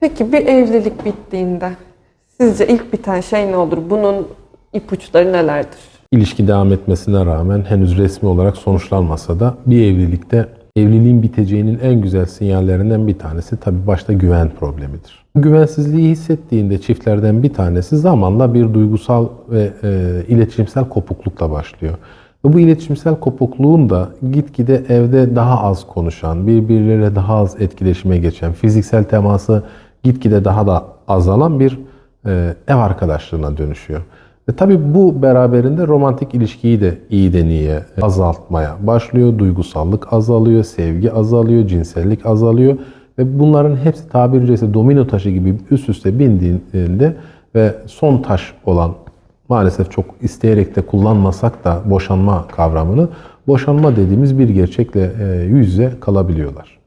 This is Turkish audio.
Peki bir evlilik bittiğinde sizce ilk biten şey ne olur? Bunun ipuçları nelerdir? İlişki devam etmesine rağmen henüz resmi olarak sonuçlanmasa da bir evlilikte evliliğin biteceğinin en güzel sinyallerinden bir tanesi tabii başta güven problemidir. Güvensizliği hissettiğinde çiftlerden bir tanesi zamanla bir duygusal ve e, iletişimsel kopuklukla başlıyor. Ve bu iletişimsel kopukluğun da gitgide evde daha az konuşan, birbirleriyle daha az etkileşime geçen, fiziksel teması gitgide daha da azalan bir e, ev arkadaşlığına dönüşüyor. Ve tabii bu beraberinde romantik ilişkiyi de iyiden iyiye azaltmaya başlıyor. Duygusallık azalıyor, sevgi azalıyor, cinsellik azalıyor. Ve bunların hepsi tabiri caizse domino taşı gibi üst üste bindiğinde ve son taş olan maalesef çok isteyerek de kullanmasak da boşanma kavramını boşanma dediğimiz bir gerçekle e, yüz yüze kalabiliyorlar.